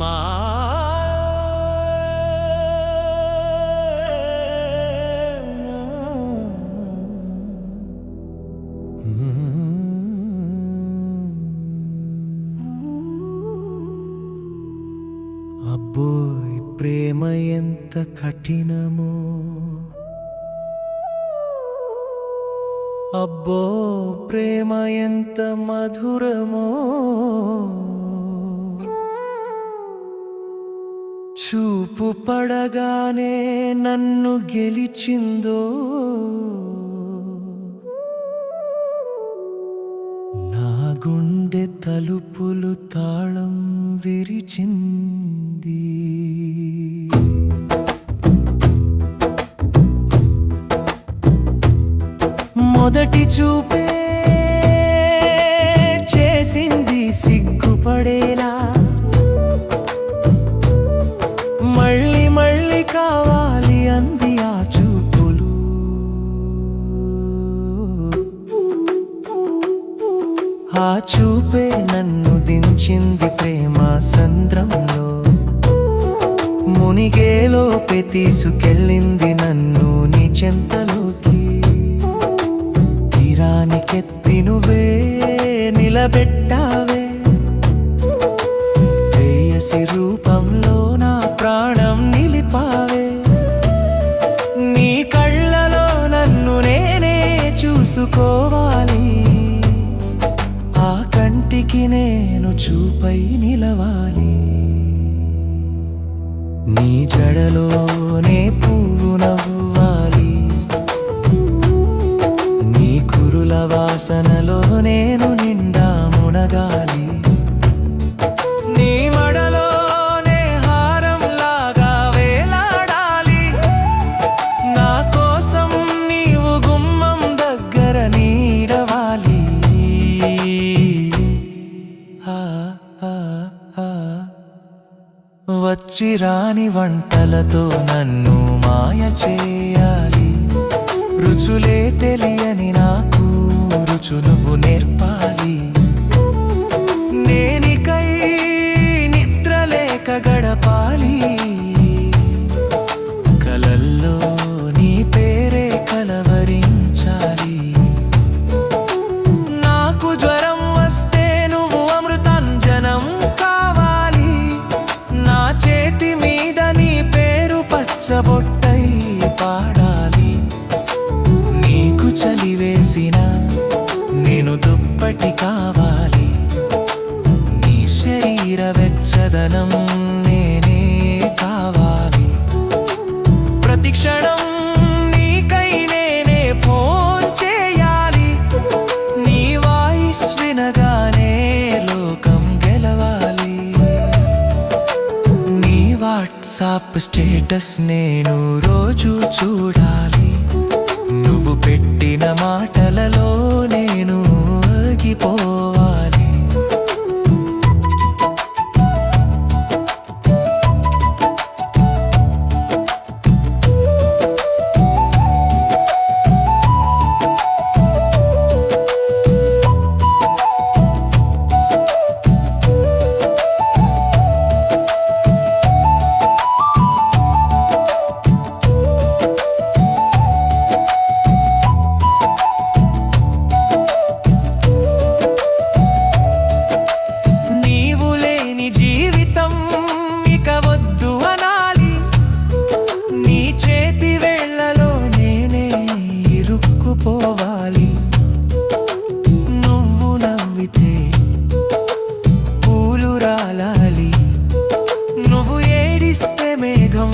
అమ్మా అబ్బోయ్ ప్రేమ ఎంత కఠినమో. అబ్బో ప్రేమ ఎంత మధురమో. చూపు పడగానే నన్ను గెలిచిందో? నా గుండె తలుపులు తాళం విరిచింది. మొదటి చూపే కావాలి అంది ఆ చూపులు. ఆ చూపే నన్ను దించింది ప్రేమ సంద్రంలో. మునిగేలోపే తీసుకెళ్ళింది నన్ను నీ చెంతలోకి. తీరానికెత్తి నువ్వే నిలబెట్టి చూసుకోవాలి. ఆ కంటికి నేను చూపై నిలవాలి. నీ జడలోనే పువ్వు నవ్వు వచ్చి రాని వంటలతో నన్ను మాయ చేయాలి. రుచులే తెలియని నాకు రుచు నువ్వు నేర్పాలి ఒకటి కావాలి? నీ శరీర వెచ్చదనం నేనే కావాలి. ప్రతిక్షణం నీకై నేనే ఫోన్ చేయాలి. నీ వాయిస్ వినగానే లోకం గెలవాలి. నీ వాట్సాప్ స్టేటస్ నేను రోజు చూడాలి. నువ్వు పెట్టిన మాటలలోనే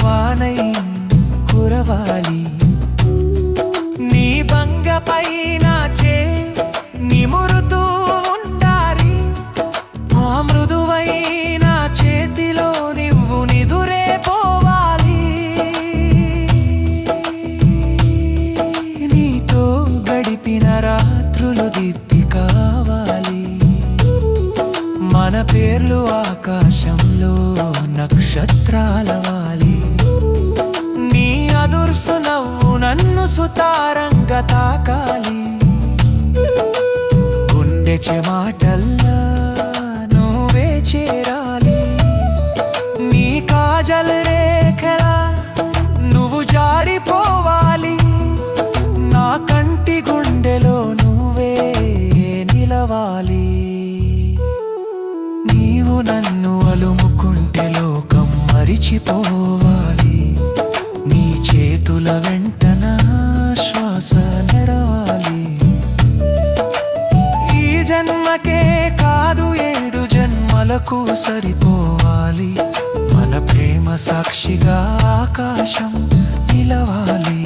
వానై కురవాలి. నీ బంగ పైన చే నిమురుతూ ఉండాలి. ఆ మృదువైన చేతిలో నువ్వు నిదురే పోవాలి. నీతో గడిపిన రాత్రులు దిప్పి కావాలి. మన పేర్లు ఆకాశంలో నక్షత్రాలవాలి. వాలి మనసు నవ్వు నన్ను సుతారంగా తాకాలి. గుండె చెమాటల్లా చేతుల వెంటన శ్వాస నడవాలి. ఈ జన్మకే కాదు ఏడు జన్మలకు సరిపోవాలి. మన ప్రేమ సాక్షిగా ఆకాశం నిలవాలి.